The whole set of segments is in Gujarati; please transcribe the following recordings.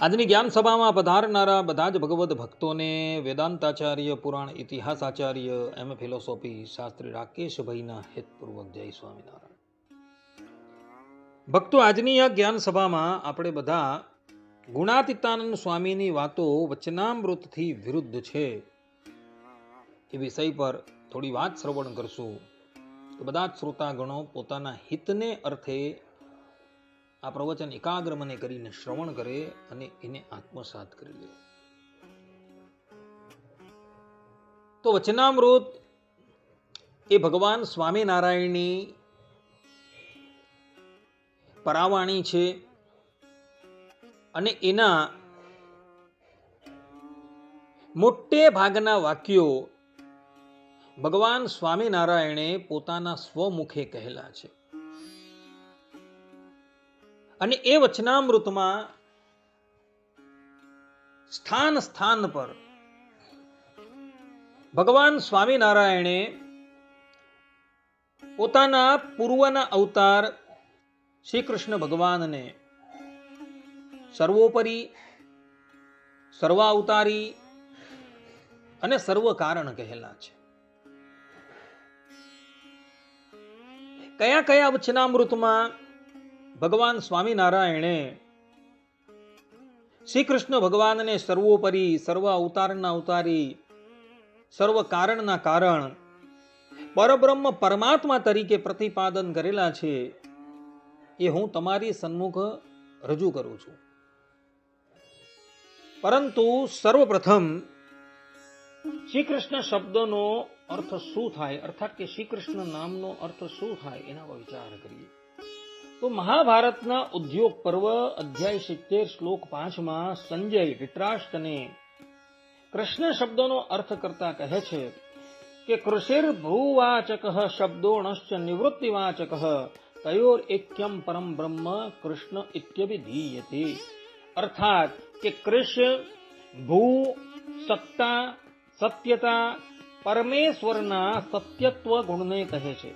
આજની જ્ઞાન સભામાં પધારનારા બધા જ ભગવદ્ ભક્તોને વેદાંતાચાર્ય, પુરાણ ઇતિહાસ આચાર્ય એમ ફિલોસોફી શાસ્ત્રી રાકેશભાઈના હેતપૂર્વક જય સ્વામિનારાયણ. ભક્તો, આજની આ જ્ઞાન સભામાં આપણે બધા ગુણાતીતાનંદ સ્વામીની વાતો વચનામૃતથી વિરુદ્ધ છે. એ વિષય પર થોડી વાત શ્રવણ કરશું. તો બધા જ શ્રોતાગણો પોતાના હિતને અર્થે આ પ્રવચન એકાગ્ર મને કરીને શ્રવણ કરે અને એને આત્મસાત કરી લે. તો વચનામૃત એ ભગવાન સ્વામિનારાયણની પરાવાણી છે અને એના મોટે ભાગના વાક્યો ભગવાન સ્વામિનારાયણે પોતાના સ્વમુખે કહેલા છે. અને એ વચનામૃતમાં સ્થાન સ્થાન પર ભગવાન સ્વામિનારાયણે પોતાના પૂર્વના અવતાર શ્રી કૃષ્ણ ભગવાનને સર્વોપરી, સર્વાવતારી અને સર્વ કારણ કહેલા છે. કયા કયા વચનામૃતમાં ભગવાન સ્વામિનારાયણે શ્રી કૃષ્ણ ભગવાનને સર્વોપરી, સર્વ અવતારના અવતારી, સર્વ કારણના કારણ પરબ્રહ્મ પરમાત્મા તરીકે પ્રતિપાદન કરેલા છે, એ હું તમારી સન્મુખ રજૂ કરું છું. પરંતુ સર્વપ્રથમ શ્રી કૃષ્ણ શબ્દનો અર્થ શું થાય? અર્થાત કે શ્રી કૃષ્ણ નામનો અર્થ શું થાય? એના પર વિચાર કરીએ. તો મહાભારતના ઉદ્યોગ પર્વ, અધ્યાય સિત્તેર, શ્લોક પાંચમાં સંજય ધૃતરાષ્ટ્રને કૃષ્ણ શબ્દનો અર્થ કરતા કહે છે કે કૃષિર ભૂવાચક શબ્દોણશ્ચ નિવૃત્તિવાચક તયોર એક્યમ પરમ બ્રહ્મ કૃષ્ણ ઇત્યભિધીયતે। અર્થાત કે કૃષ્ણ ભૂ સત્તા સત્યતા પરમેશ્વરના સત્યત્વ ગુણને કહે છે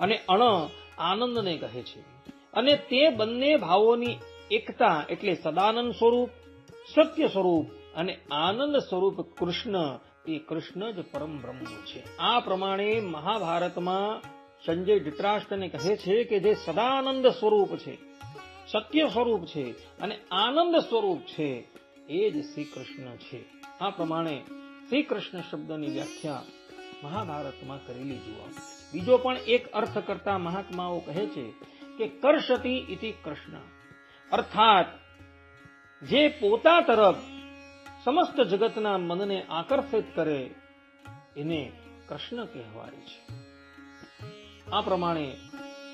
અને અણ આનંદને કહે છે। અને તે બંને ભાવોની એકતા એટલે સદાનંદ સ્વરૂપ, સત્ય સ્વરૂપ અને આનંદ સ્વરૂપ કૃષ્ણ. એ કૃષ્ણ જ પરમ બ્રહ્મ છે. આ પ્રમાણે મહાભારતમાં સંજય ધૃતરાષ્ટ્રને કહે છે કે જે સદાનંદ સ્વરૂપ છે, સત્ય સ્વરૂપ છે અને આનંદ સ્વરૂપ છે, એ જ શ્રી કૃષ્ણ છે. આ પ્રમાણે શ્રી કૃષ્ણ શબ્દની વ્યાખ્યા મહાભારતમાં કરેલી જોવા બીજો પણ એક અર્થ કરતા મહાત્માઓ કહે છે કે કરશતી ઇતિ કૃષ્ણ. અર્થાત, જે પોતા તરફ સમસ્ત જગતના મનને આકર્ષિત કરે, એને કૃષ્ણ કહેવાય છે. આ પ્રમાણે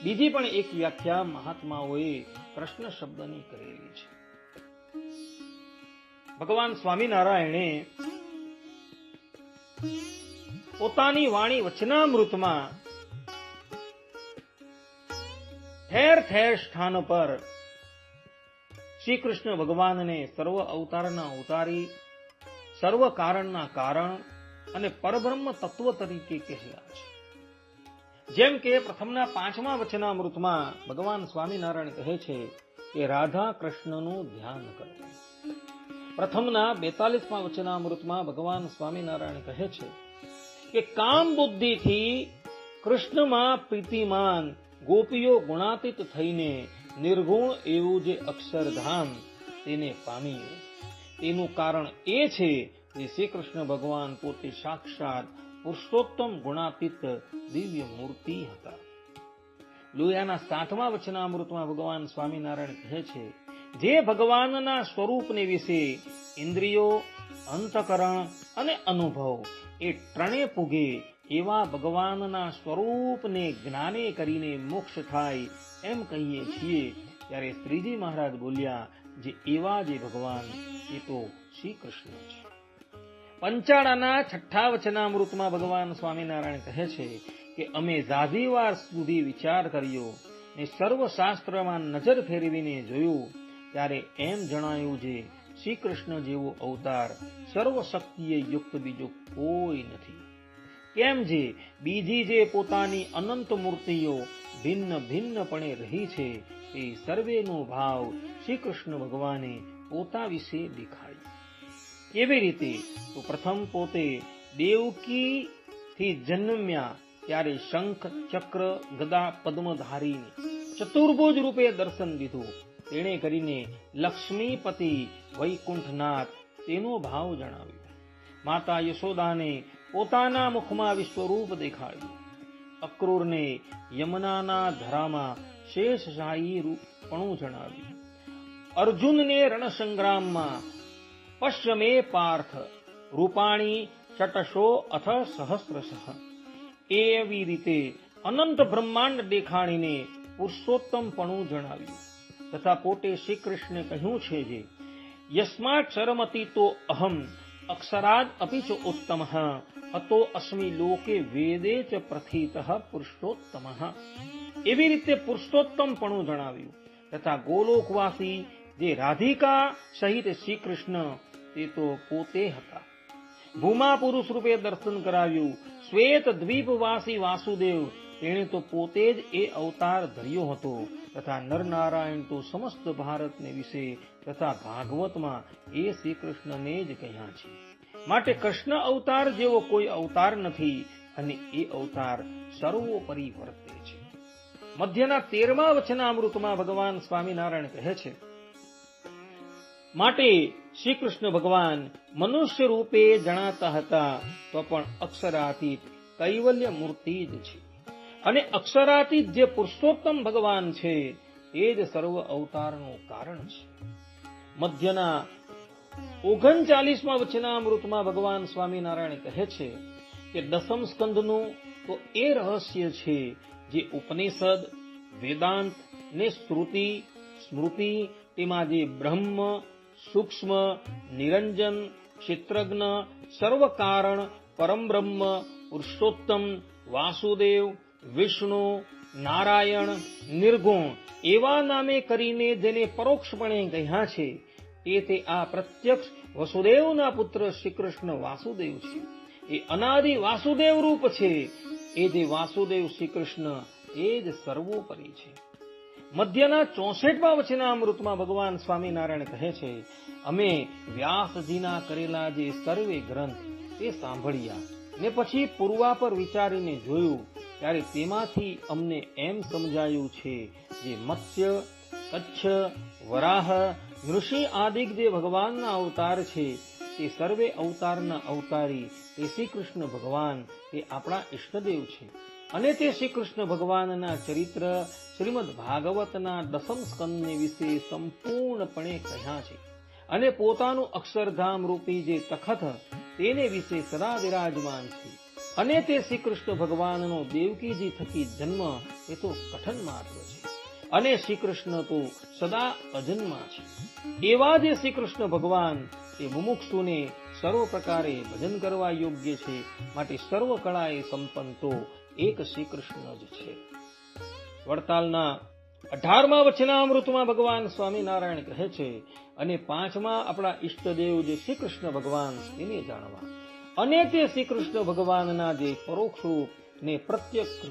બીજી પણ એક વ્યાખ્યા મહાત્માઓએ કૃષ્ણ શબ્દની કરેલી છે. ભગવાન સ્વામિનારાયણે પોતાની વાણી વચનામૃતમાં ઠેર ઠેર સ્થાન પર શ્રી કૃષ્ણ ભગવાનને સર્વ અવતારના અવતારી સર્વ કારણના કારણ અને પરબ્રહ્મ તત્વ તરીકે કહેલા છે. જેમ કે પ્રથમના પાંચમા વચનામૃતમાં ભગવાન સ્વામિનારાયણ કહે છે કે, રાધા કૃષ્ણનું ધ્યાન કરો. પ્રથમના બેતાલીસમાં વચનામૃતમાં ભગવાન સ્વામિનારાયણ કહે છે કે, કામ બુદ્ધિથી કૃષ્ણમાં પ્રીતિમાન ગોપીઓ ગુણાતીત થઈને નિર્ગુણ એવું જે અક્ષરધામ તેને પામ્યું. તેનું કારણ એ છે કે શ્રી કૃષ્ણ ભગવાન પોતે સાક્ષાત પુરુષોત્તમ ગુણાતીત દિવ્ય મૂર્તિ હતા. લોયાના સાતમા વચનામૃતમાં ભગવાન સ્વામિનારાયણ કહે છે, જે ભગવાનના સ્વરૂપને વિશે ઇન્દ્રિયો, અંતકરણ અને અનુભવ એ ત્રણે પુગે એવા ભગવાનના સ્વરૂપને જ્ઞાને કરીને મોક્ષ થાય એમ કહીએ છીએ, ત્યારે શ્રીજી મહારાજ બોલ્યા, જે એવા જે ભગવાન, એ તો શ્રી કૃષ્ણ છે પંચાળાના છઠ્ઠા વચનામૃતમાં ભગવાન સ્વામિનારાયણ કહે છે કે, અમે ઝાઝીવાર સુધી વિચાર કર્યો ને સર્વ શાસ્ત્રમાં નજર ફેરવીને જોયું, ત્યારે એમ જણાયું છે શ્રી કૃષ્ણ જેવો અવતાર સર્વ શક્તિએ યુક્ત બીજો કોઈ નથી. કેમ જે બીજી જે પોતાની અનંત મૂર્તિઓ ભિન્ન ભિન્નપણે રહી છે એ સર્વેનો ભાવ શ્રી કૃષ્ણ ભગવાને પોતા વિશે દેખાડ્યો. કેવી રીતે તો પ્રથમ પોતે દેવકી જન્મ્યા ત્યારે શંખ, ચક્ર, ગદા, પદ્મધારીને ચતુર્ભુજ રૂપે દર્શન દીધું. તેણે કરીને લક્ષ્મીપતિ વૈકુંઠનાથ તેનો ભાવ જણાવ્યો. માતા યશોદાને પોતાના મુખમાં વિશ્વરૂપ દેખાડ્યું અક્રૂરને યમુનાના ધરામાં શેષશાહી રૂપણું જણાવ્યું. અર્જુનને રણસંગ્રામમાં પશ્ચમે પાર્થ, રૂપાણી ચટશો અથ સહસ્રશઃ. એવી રીતે અનંત બ્રહ્માંડ દેખાણીને પુરુષોત્તમપણું જણાવ્યું. તથા પોતે શ્રી કૃષ્ણે કહ્યું છે જે યસ્માત શરમતી તો અહમ અક્ષરાદ અપી ચ ઉત્તમ અતો અસ્મિ લોકે વેદે ચ પ્રથિત પુરુષોત્તમ એવી રીતે પુરુષોત્તમ પણ જણાવ્યું તથા ગોલોકવાસી જે રાધિકા સહિત શ્રી કૃષ્ણ તે તો પોતે હતા ભૂમા પુરુષ રૂપે દર્શન કરાવ્યું શ્વેત દ્વીપવાસી વાસુદેવ તેણે તો પોતે જ એ અવતાર ધર્યો હતો તથા નરનારાયણ તો સમસ્ત ભારતને વિશે તથા ભાગવતમાં એ શ્રી કૃષ્ણને જ કહ્યા છે માટે કૃષ્ણ અવતાર જેવો કોઈ અવતાર નથી અને એ અવતાર સર્વોપરી વર્તે છે. મધ્યના તેરમા વચનામૃતમાં ભગવાન સ્વામિનારાયણ કહે છે, માટે શ્રી કૃષ્ણ ભગવાન મનુષ્ય રૂપે જણાતા હતા તો પણ અક્ષરાતીત કૈવલ્ય મૂર્તિ જ છે. અને અક્ષરાતીત જે પુરુષોત્તમ ભગવાન છે, એ જ સર્વ અવતારનું કારણ છે. મધ્યના ઓગણચાલીસમાં વચનામૃતમાં ભગવાન સ્વામિનારાયણ કહે છે કે દસમ સ્કંદનું તો એ રહસ્ય છે જે ઉપનિષદ, વેદાંત ને શ્રુતિ સ્મૃતિ, તેમાં જે બ્રહ્મ, સૂક્ષ્મ, નિરંજન, ક્ષેત્રજ્ઞ, સર્વકારણ પરમ બ્રહ્મ પુરુષોત્તમ, વાસુદેવ, વિષ્ણુ, નારાયણ, નિર્ગુણ એવા નામે કરીને જેને પરોક્ષપણે કહ્યા છે તે તે આ પ્રત્યક્ષ વસુદેવના પુત્ર શ્રી કૃષ્ણ વાસુદેવ છે. એ અનાદિ વાસુદેવ રૂપ છે. એ જે વાસુદેવ શ્રી કૃષ્ણ એ જ સર્વોપરી છે. મધ્યના ચોસઠમાં વચનામૃતમાં ભગવાન સ્વામિનારાયણ કહે છે, અમે વ્યાસજીના કરેલા જે સર્વે ગ્રંથ એ સાંભળ્યા. ને પછી પૂર્વા પર વિચારીને જોયું, ત્યારે તેમાંથી અમને એમ સમજાયું છે, જે મત્સ્ય, કચ્છ, વરાહ નૃષિ આદિક જે ભગવાનના અવતાર છે. તે સર્વે અવતારના અવતારી તે શ્રી કૃષ્ણ ભગવાન તે આપણા ઈષ્ટદેવ છે. અને તે શ્રી કૃષ્ણ ભગવાનના ચરિત્ર શ્રીમદ ભાગવતના દસમ સ્કંદને વિશે સંપૂર્ણપણે કહ્યા છે. અને પોતાનું અક્ષરધામ રૂપી જે તખત, તેને વિશે સદા વિરાજમાન છે. અને તે શ્રી કૃષ્ણ ભગવાનનો દેવકીજી થકી જન્મ, એ તો કઠન માર્ગ છે. અને શ્રી કૃષ્ણ તો સદા અજન્મા છે. એવા જે શ્રી કૃષ્ણ ભગવાન એ મુમુક્ષુને સર્વ પ્રકારે ભજન કરવા યોગ્ય છે, માટે સર્વ કળાએ સંપન્ન તો એક શ્રી કૃષ્ણ જ છે. વડતાલના અઢારમા વચનામૃતમાં ભગવાન સ્વામિનારાયણ કહે છે, અને પાંચમા આપણા ઈષ્ટદેવ જે શ્રી કૃષ્ણ ભગવાન તેને જાણવા. અને તે શ્રી કૃષ્ણ ભગવાનના જે પરોક્ષ રૂપ ને પ્રત્યક્ષ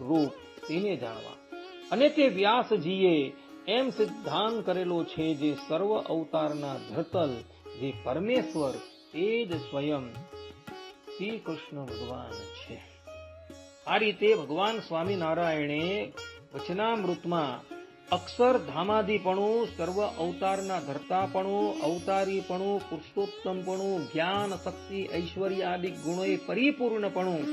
રૂપ તેને જાણવા. અને તે વ્યાસજીએ એમ સિદ્ધાંત કરેલો છે જે સર્વ અવતારના ધરતલ, જે પરમેશ્વર એ જ સ્વયં શ્રી કૃષ્ણ ભગવાન છે. આ રીતે ભગવાન સ્વામિનારાયણે વચનામૃતમાં અક્ષર ધામાદિપણું સર્વ અવતારના ધરતાપણું, અવતારીપણું, પુરુષોત્તમપણું જ્ઞાન શક્તિ ઐશ્વર્ય આદિ ગુણોએ પરિપૂર્ણપણું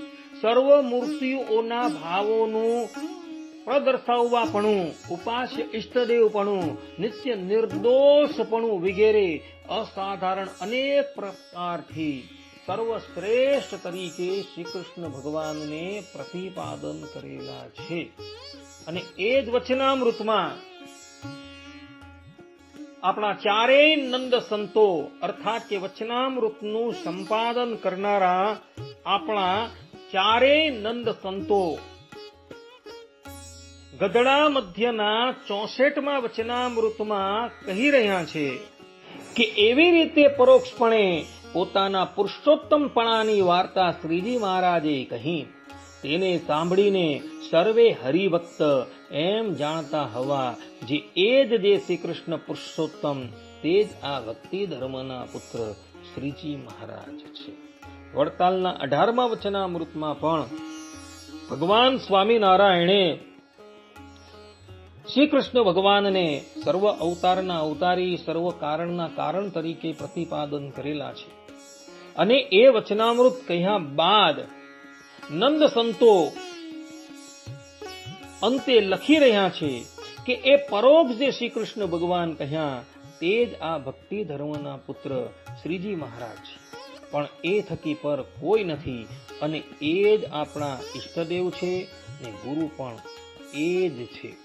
સર્વ મૂર્તિઓના ભાવોનું પ્રદર્શાવવાપણું ઉપાસ્ય ઈષ્ટદેવપણું, નિત્ય નિર્દોષપણું વગેરે અસાધારણ અનેક પ્રકારથી સર્વશ્રેષ્ઠ તરીકે શ્રી કૃષ્ણ ભગવાનને પ્રતિપાદન કરેલા છે. અને એ જ વચનામૃતમાં આપણા ચારેય નંદ સંતો અર્થાત કે વચનામૃતનું સંપાદન કરનારા આપણા ચારેય નંદ સંતો ગધડા મધ્યના ચોસઠમાં વચનામૃતમાં કહી રહ્યા છે કે એવી રીતે પરોક્ષપણે પોતાના પુરુષોત્તમપણાની વાર્તા શ્રીજી મહારાજે કહી. તેને સાંભળીને સર્વે હરિભક્ત એમ જાણતા હવા જે એ જ જે શ્રી કૃષ્ણ પુરુષોત્તમ તે જ આ ભક્તિ ધર્મના પુત્ર શ્રીજી મહારાજ છે. વડતાલના અઢારમા વચનામૃતમાં પણ ભગવાન સ્વામિનારાયણે શ્રી કૃષ્ણ ભગવાનને સર્વ અવતારના અવતારી, સર્વ કારણના કારણ તરીકે પ્રતિપાદન કરેલા છે. અને એ વચનામૃત કહ્યા બાદ નંદ સંતો અંતે લખી રહ્યા છે કે એ પરોક્ષ જે શ્રી કૃષ્ણ ભગવાન કહ્યા, તે જ આ ભક્તિ ધર્મના પુત્ર શ્રીજી મહારાજ છે. પણ એ થકી પર કોઈ નથી અને એ જ આપણા ઈષ્ટદેવ છે ને ગુરુ પણ એ જ છે.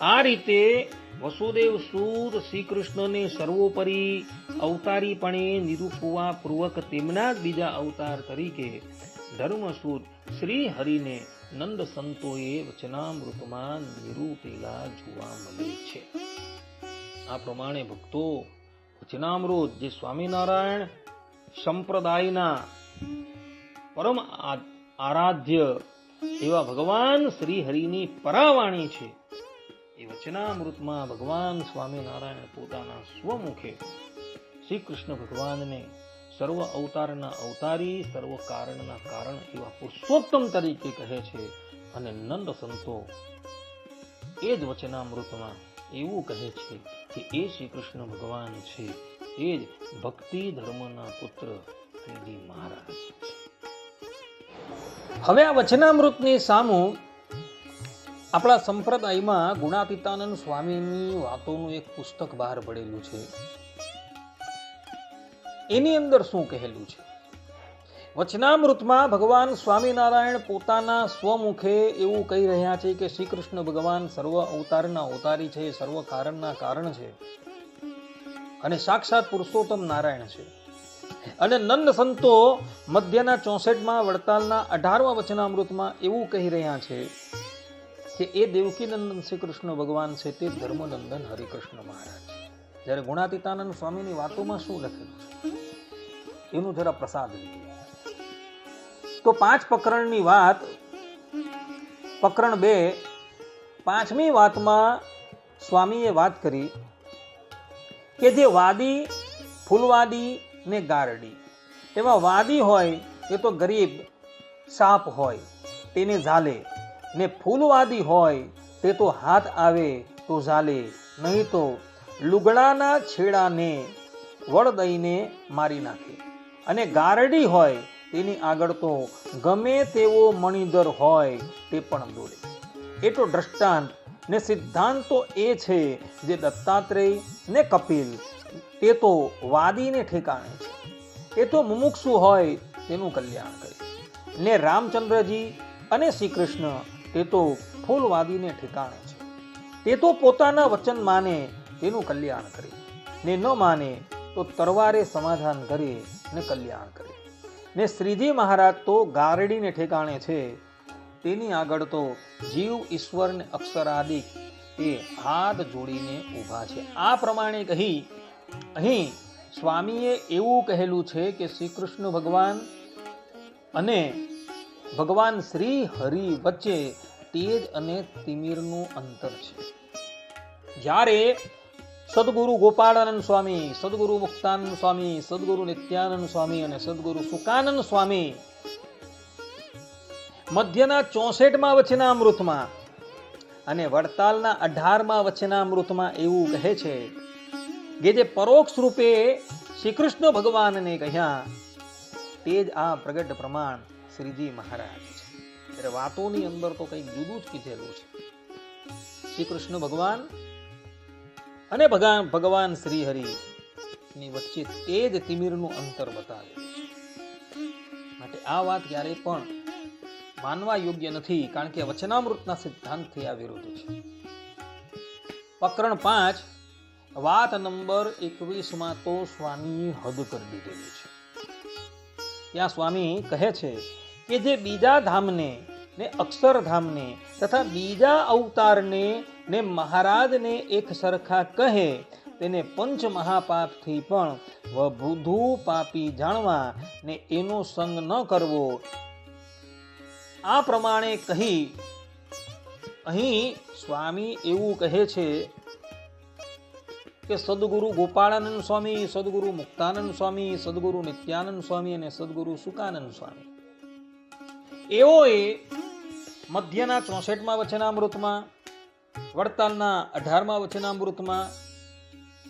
આ રીતે વસુદેવ સૂદ શ્રી કૃષ્ણને સર્વોપરી અવતારીપણે નિરૂપવા પૂર્વક તેમના જ બીજા અવતાર તરીકે ધર્મસૂદ શ્રી હરિને નંદ સંતોએ વચનામૃતમાં નિરૂપેલા જોવા મળે છે. આ પ્રમાણે ભક્તો, વચનામૃત જે સ્વામિનારાયણ સંપ્રદાયના પરમ આરાધ્ય એવા ભગવાન શ્રી હરિની પરાવાણી છે. એ વચનામૃતમાં ભગવાન સ્વામિનારાયણ પોતાના સ્વમુખે શ્રી કૃષ્ણ ભગવાનને સર્વ અવતારના અવતારી, સર્વ કારણના કારણ એવા પુરુષોત્તમ તરીકે કહે છે અને નંદ સંતો એ જ વચનામૃતમાં એવું કહે છે કે એ શ્રી કૃષ્ણ ભગવાન છે. એ જ ભક્તિ ધર્મના પુત્ર મહારાજ. હવે આ વચનામૃતની સામું આપણા સંપ્રદાયમાં ગુણાતીતાનંદ સ્વામીની વાતોનું એક પુસ્તક બહાર પડેલું છે. એની અંદર શું કહેલું છે? વચનામૃતમાં ભગવાન સ્વામિનારાયણ પોતાના સ્વમુખે એવું કહી રહ્યા છે કે શ્રી કૃષ્ણ ભગવાન સર્વ અવતારના અવતારી છે, સર્વ કારણના કારણ છે અને સાક્ષાત પુરુષોત્તમ નારાયણ છે. અને નંદ સંતો મધ્યના ચોસઠમાં વડતાલના અઢારમા વચનામૃતમાં એવું કહી રહ્યા છે કે એ દેવકીનંદન શ્રી કૃષ્ણ ભગવાન છે તે ધર્મનંદન હરિકૃષ્ણ મહારાજ જ્યારે ગુણાતીતાનંદ સ્વામીની વાતોમાં શું લખેલું છે? એનું જરા પ્રસાદ લઈએ તો પાંચ પ્રકરણની વાત પ્રકરણ બે, પાંચમી વાતમાં સ્વામીએ વાત કરી કે જે વાદી, ફૂલવાદી ને ગારડી. એવા વાદી હોય એ તો ગરીબ, સાપ હોય, તેને ઝાલે. ને ફૂલવાદી હોય, તે તો હાથ આવે તો ઝાલે, નહીં તો લુગડાના છેડાને વળ દઈને મારી નાખે. અને ગારડી હોય, તેની આગળ તો ગમે તેવો મણિધર હોય, તે પણ દોડે. એટલો દ્રષ્ટાંત ને સિદ્ધાંત તો એ છે જે દત્તાત્રેય ને કપિલ, તે તો વાદીને ઠેકાણે છે. એ તો મુમુક્ષુ હોય, તેનું કલ્યાણ કરે. ને રામચંદ્રજી અને શ્રી કૃષ્ણ તે તો ફૂલવાદીને ઠેકાણે છે. તે તો પોતાના વચન માને, તેનું કલ્યાણ કરે. ને ન માને, તો તરવારે સમાધાન કરે ને કલ્યાણ કરે. ને શ્રીજી મહારાજ તો ગારડીને ઠેકાણે છે. તેની આગળ તો જીવ ઈશ્વરને અક્ષરાદિક તે હાથ જોડીને ઊભા છે. આ પ્રમાણે કહી, અહીં સ્વામીએ એવું કહેલું છે કે શ્રી કૃષ્ણ ભગવાન અને ભગવાન શ્રી હરિ વચ્ચે તેજ અને તિમિરનું અંતર છે. જ્યારે સદગુરુ ગોપાળાનંદ સ્વામી, સદગુરુ મુક્તાનંદ સ્વામી, સદગુરુ નિત્યાનંદ સ્વામી અને સદગુરુ સુકાનંદ સ્વામી મધ્યના ચોસઠમાં વચનામૃતમાં અને વડતાલના અઢારમાં વચનામૃતમાં એવું કહે છે કે જે પરોક્ષ રૂપે શ્રી કૃષ્ણ ભગવાનને કહ્યા, તે જ આ પ્રગટ પ્રમાણ શ્રીજી મહારાજ છે. ત્યારે વાતોની અંદર તો કંઈક જુદું જ કીધેલું છે. શ્રી કૃષ્ણ ભગવાન અને ભગવાન ભગવાન શ્રી હરિ ની વચ્ચે તે જ તિમિરનું અંતર બતાવે માટે આ વાત ક્યારેય પણ માનવા યોગ્ય નથી, કારણ કે વચનામૃતના સિદ્ધાંતથી આ વિરુદ્ધ છે. પ્રકરણ પાંચ, વાત નંબર એકવીસમાં તો સ્વામી હદ કરી દીધેલી છે. ત્યાં સ્વામી કહે છે કે જે બીજા ધામને ને અક્ષરધામને તથા બીજા અવતારને ને મહારાજને એક સરખા કહે, તેને પંચ મહાપાપથી પણ વધુ પાપી જાણવા ને એનો સંગ ન કરવો. આ પ્રમાણે કહી, અહીં સ્વામી એવું કહે છે કે સદગુરુ ગોપાળાનંદ સ્વામી, સદગુરુ મુક્તાનંદ સ્વામી, સદગુરુ નિત્યાનંદ સ્વામી અને સદગુરુ સુકાનંદ સ્વામી. એઓએ મધ્યના ચોસઠમાં વચનામૃતમાં વડતાલના અઢારમાં વચનામૃતમાં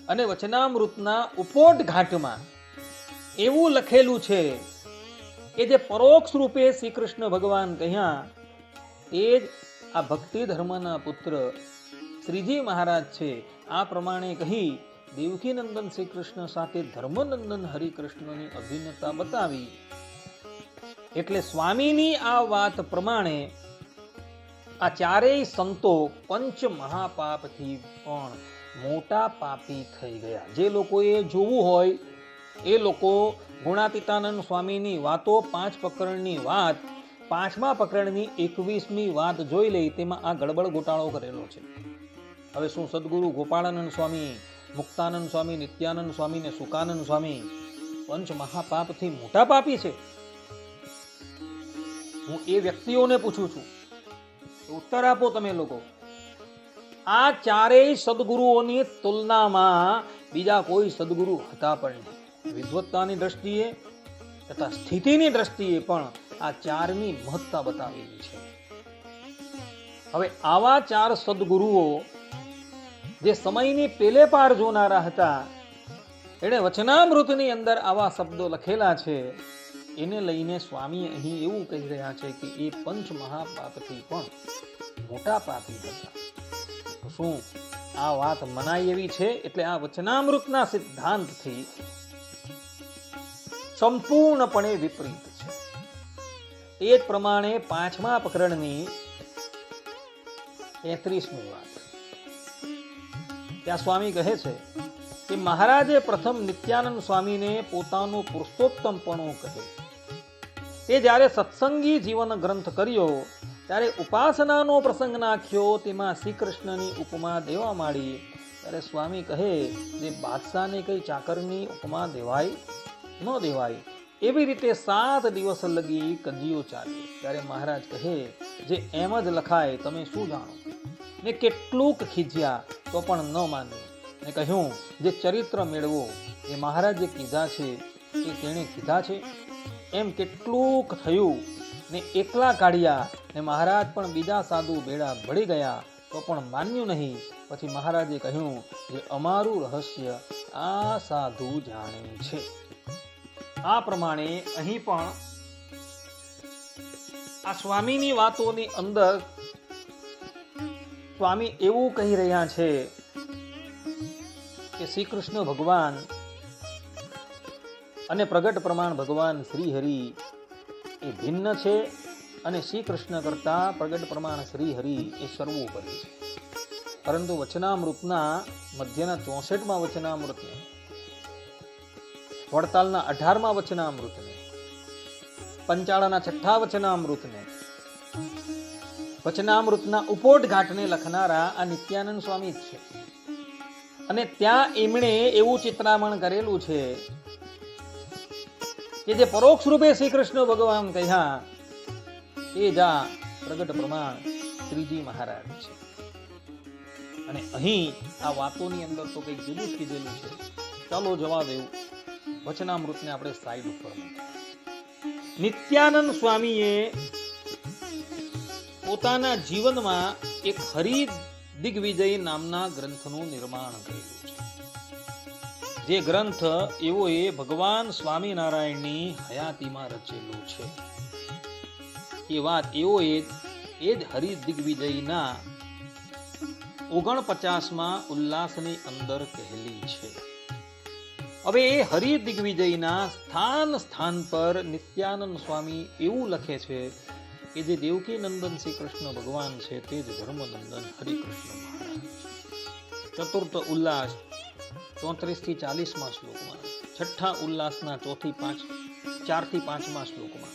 અને વચનામૃતના ઉપોટ ઘાટમાં એવું લખેલું છે કે જે પરોક્ષ રૂપે શ્રી કૃષ્ણ ભગવાન કહ્યા, એ જ આ ભક્તિ ધર્મના પુત્ર શ્રીજી મહારાજ છે. આ પ્રમાણે કહી દેવકીનંદન શ્રી કૃષ્ણ સાથે ધર્મનંદન હરિકૃષ્ણની અભિન્નતા બતાવી. એટલે સ્વામીની આ વાત પ્રમાણે આ ચારેય સંતો પંચ મહાપાપથી પણ મોટા પાપી થઈ ગયા. જે લોકોએ જોવું હોય, એ લોકો ગુણાતીતાનંદ સ્વામીની વાતો, પાંચ પ્રકરણની વાત, પાંચમા પ્રકરણની એકવીસમી વાત જોઈ લઈ તેમાં આ ગડબડ ગોટાળો કરેલો છે. હવે શું સદગુરુ ગોપાળાનંદ સ્વામી, મુક્તાનંદ સ્વામી, નિત્યાનંદ સ્વામી ને સુકાનંદ સ્વામી પંચ મહાપાપથી મોટા પાપી છે? હું એ વ્યક્તિઓને પૂછું છું. ઉત્તર આપો તમે લોકો. આ ચારેય સદગુરુઓની તુલનામાં બીજા કોઈ સદગુરુ હતા પણ નહીં. વિદવત્તાની દ્રષ્ટિએ તથા સ્થિતિની દ્રષ્ટિએ પણ આ ચારની મહત્તા બતાવેલી છે. હવે આવા ચાર સદગુરુઓ જે સમયની પેલે પાર જોનારા હતા, એણે વચનામૃતની અંદર આવા શબ્દો લખેલા છે. એને લઈને સ્વામી અહીં એવું કહી રહ્યા છે કે એ પંચ મહાપાપથી પણ મોટા પાપી હતા. શું આ વાત મનાય એવી છે? એટલે આ વચનામૃતના સિદ્ધાંતથી સંપૂર્ણપણે વિપરીત છે. એ જ પ્રમાણે પાંચમા પ્રકરણની તેત્રીસમી વાત. ત્યાં સ્વામી કહે છે કે મહારાજે પ્રથમ નિત્યાનંદ સ્વામીને પોતાનું પુરુષોત્તમપણું કહે તે જ્યારે સત્સંગી જીવન ગ્રંથ કર્યો, ત્યારે ઉપાસનાનો પ્રસંગ નાખ્યો, તેમાં શ્રી કૃષ્ણની ઉપમા દેવા માંડી. ત્યારે સ્વામી કહે, જે બાદશાહને કઈ ચાકરની ઉપમા દેવાય ન દેવાય, એવી રીતે સાત દિવસ લગી કજીઓ ચાલી. ત્યારે મહારાજ કહે, જે એમ જ લખાય, તમે શું જાણો? ને કેટલુંક ખીજ્યા, તો પણ ન માન્યું. ને કહ્યું, જે ચરિત્ર મેળવો, એ મહારાજે કીધા છે, એ તેણે કીધા છે. એમ કેટલુંક થયું ને એકલા કાઢ્યા ને મહારાજ પણ બીજા સાધુ ભેળા ભળી ગયા તો પણ માન્યું નહીં. પછી મહારાજે કહ્યું કે અમારું રહસ્ય આ સાધુ જાણે છે. આ પ્રમાણે અહીં પણ આ સ્વામીની વાતોની અંદર સ્વામી એવું કહી રહ્યા છે કે શ્રી કૃષ્ણ ભગવાન અને પ્રગટ પ્રમાણ ભગવાન શ્રી એ ભિન્ન છે અને શ્રી કૃષ્ણ કરતાં પ્રગટ પ્રમાણ શ્રી હરિ એ સર્વોપરી છે. પરંતુ વચનામૃતના મધ્યના ચોસઠમાં વચનામૃતને, વડતાલના અઢારમાં વચનામૃતને, પંચાળાના છઠ્ઠા વચનામૃતને, વચનામૃતના ઉપોટ ઘાટને લખનારા આ નિત્યાનંદ સ્વામી જ છે. અને ત્યાં એમણે એવું ચિત્રામણ કરેલું છે કે જે પરોક્ષ રૂપે શ્રી કૃષ્ણ ભગવાન કહ્યા એ જા પ્રગટ પ્રમાણ શ્રીજી મહારાજ છે. અને અહીં આ વાતોની અંદર તો કંઈક જુદું જ કીધેલું છે. ચાલો જવા દેવું વચનામૃતને આપણે સાઈડ ઉપર. નિત્યાનંદ સ્વામીએ પોતાના જીવનમાં એક હરિ દિગ્વિજય નામના ગ્રંથનું નિર્માણ કરેલું છે જે ગ્રંથ એવો એ ભગવાન સ્વામિનારાયણની હયાતીમાં રચેલો છે. એ વાત એવો એ જ હરિદિગ્વિજયના ઓગણપચાસમાં ઉલ્લાસની અંદર કહેલી છે. હવે એ હરિદિગ્વિજયના સ્થાન સ્થાન પર નિત્યાનંદ સ્વામી એવું લખે છે કે જે દેવકી નંદન શ્રી કૃષ્ણ ભગવાન છે તે જ ધર્મનંદન હરિકૃષ્ણ ચતુર્થ ઉલ્લાસ ચોત્રીસથી ચાલીસમાં શ્લોકમાં છઠ્ઠા ઉલ્લાસના ચોથી પાંચ ચારથી પાંચમા શ્લોકમાં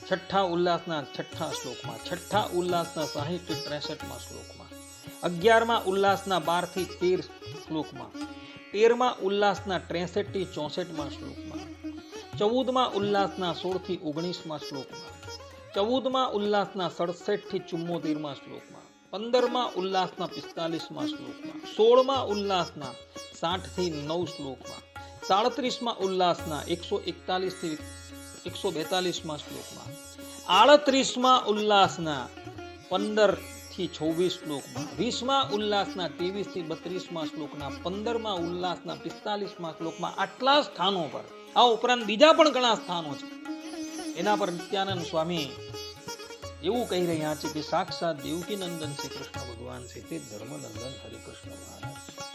છઠ્ઠા ઉલ્લાસના છઠ્ઠા શ્લોકમાં છઠ્ઠા ઉલ્લાસના સાહીઠથી ત્રેસઠમાં શ્લોકમાં અગિયારમાં ઉલ્લાસના બારથી તેર શ્લોકમાં તેરમાં ઉલ્લાસના ત્રેસઠથી ચોસઠમાં શ્લોકમાં ચૌદમાં ઉલ્લાસના સોળથી ઓગણીસમાં શ્લોકમાં ચૌદમાં ઉલ્લાસના સડસઠથી ચુમ્મોતેરમાં શ્લોકમાં પંદરમાં ઉલ્લાસના પિસ્તાલીસમાં શ્લોકમાં સોળમાં ઉલ્લાસના સાઠથી નવ શ્લોકમાં, સાડત્રીસમાં ઉલ્લાસના, એકસો એકતાલીસથી એકસો બેતાલીસમાં શ્લોકમાં, આડત્રીસમાં ઉલ્લાસના પંદરથી છવ્વીસ શ્લોકમાં, વીસમાં ઉલ્લાસના ત્રેવીસથી બત્રીસમાં શ્લોકના, પંદરમાં ઉલ્લાસના, પિસ્તાલીસમાં શ્લોકમાં આટલા સ્થાનો પર, આ ઉપરાંત બીજા પણ ઘણા સ્થાનો છે એના પર નિત્યાનંદ સ્વામી એવું કહી રહ્યા છે કે સાક્ષાત દેવકી નંદન શ્રી કૃષ્ણ ભગવાન છે તે ધર્મનંદન હરિકૃષ્ણ મહારાજ.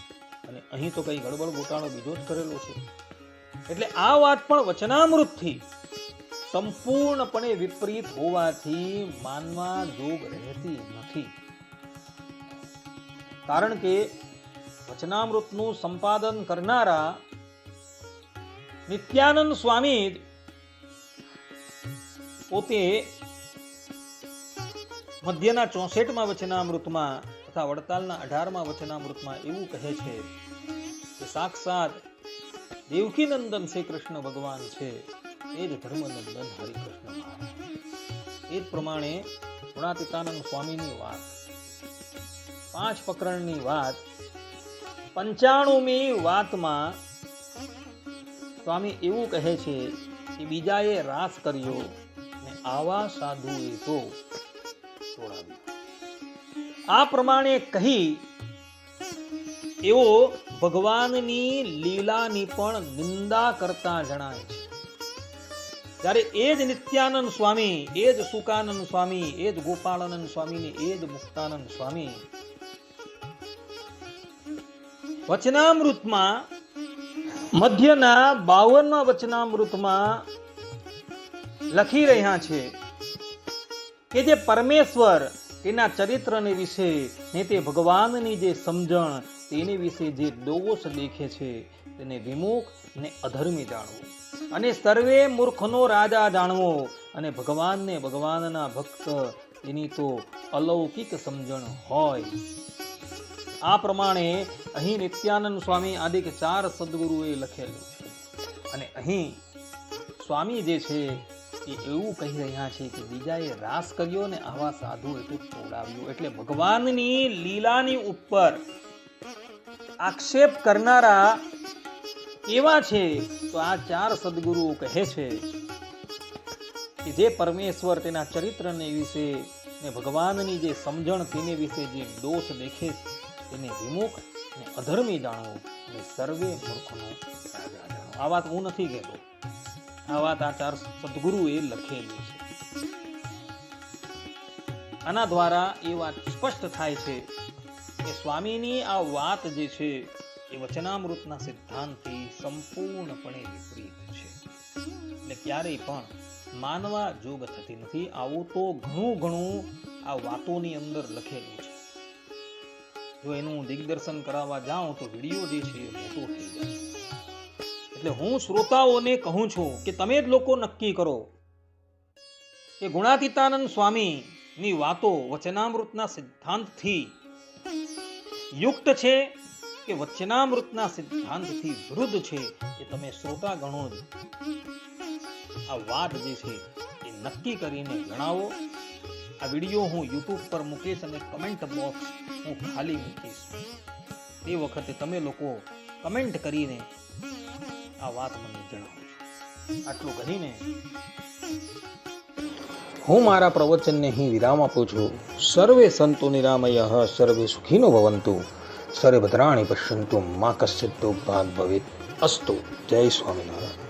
અને અહીં તો કઈ ગડબડ ગોટાળો બીજો જ કરેલો છે. એટલે આ વાત પણ વચનામૃતથી સંપૂર્ણપણે વિપરીત હોવાથી માનવા જોગ રહેતી નથી. કારણ કે વચનામૃતનું સંપાદન કરનારા નિત્યાનંદ સ્વામી પોતે મધ્યના ચોસઠમાં વચનામૃતમાં તથા વડતાલના અઢારમાં વચનામૃતમાં એવું કહે છે. કે સાક્ષાત દેવકી નંદન શ્રી કૃષ્ણ ભગવાન છે, એ જ ધર્મનંદન હરિકૃષ્ણ એ જ પ્રમાણે ગુણાતીતાનંદ સ્વામીની વાત, પાંચ પ્રકરણની વાત, પંચાણુમી વાતમાં સ્વામી એવું કહે છે કે બીજાએ રાસ કર્યો ને આવા સાધુએ તો આ પ્રમાણે કહી એવો ભગવાનની લીલાની પણ નિંદા કરતા જણાય છે. ત્યારે એ જ નિત્યાનંદ સ્વામી, એ જ સુકાનંદ સ્વામી, એ જ ગોપાળાનંદ સ્વામી ને એ જ મુક્તાનંદ સ્વામી વચનામૃતમાં, મધ્યના બાવનમાં વચનામૃતમાં લખી રહ્યા છે કે જે પરમેશ્વર તેના ચરિત્રને વિશે ને તે ભગવાનની જે સમજણ તેની વિશે જે દોષ દેખે છે, તેને વિમુખ ને અધર્મી જાણવું અને સર્વે મૂર્ખનો રાજા જાણવો. અને ભગવાનને ભગવાનના ભક્ત એની તો અલૌકિક સમજણ હોય. આ પ્રમાણે અહીં નિત્યાનંદ સ્વામી આદિક ચાર સદગુરુએ લખેલું અને અહીં સ્વામી જે છે, એ એવું કહી રહ્યા છે કે બીજાએ રાસ કર્યો ને આવા સાધુ એટલું છોડાવ્યું એટલે ભગવાનની લીલાની ઉપર આક્ષેપ કરનારા એવા છે, તો આ ચાર સદગુરુઓ કહે છે કે જે પરમેશ્વર તેના ચરિત્રને વિશે ને ભગવાનની જે સમજણ તેને વિશે જે દોષ દેખે છે, તેને વિમુખ ને અધર્મી જાણો અને સર્વે મૂર્ખનો આ વાત હું નથી કહેતો. આ વાત આ ચાર સદગુરુએ લખેલી છે. આના દ્વારા એ વાત સ્પષ્ટ થાય છે કે સ્વામીની આ વાત જે છે, એ વચનામૃતના સિદ્ધાંતથી સંપૂર્ણપણે વિપરીત છે. એટલે ક્યારેય પણ માનવા જોગ થતી નથી. આવું તો ઘણું ઘણું આ વાતોની અંદર લખેલું છે. જો એનું દિગ્દર્શન કરાવવા જાઉં તો વીડિયો જે છે એ મોટો થઈ જાય. એટલે હું શ્રોતાઓને કહું છું કે તમે જ લોકો નક્કી કરો કે ગુણાતીતાનંદ સ્વામીની વાતો વચનામૃતના સિદ્ધાંતથી યુક્ત છે કે વચનામૃતના સિદ્ધાંતથી વિરુદ્ધ છે એ તમે શ્રોતા ગણો આ વાત જે છે એ નક્કી કરીને ગણાવો આ વીડિયો હું યુટ્યુબ પર મૂકીશ અને કમેન્ટ બોક્સ હું ખાલી મૂકીશ. તે વખતે તમે લોકો કમેન્ટ કરીને આ વાત મને જણાવો આટલું કહીને હું મારા પ્રવચનને અહીં વિરામ આપું છું. સર્વે સંતો નિરામય, સર્વે સુખીનો ભવંતુ. સર્વે ભદ્રાણી પશ્યંતુ, મા કશ્ચિત ભાગ ભવિત. અસ્તુ. જય સ્વામિનારાયણ.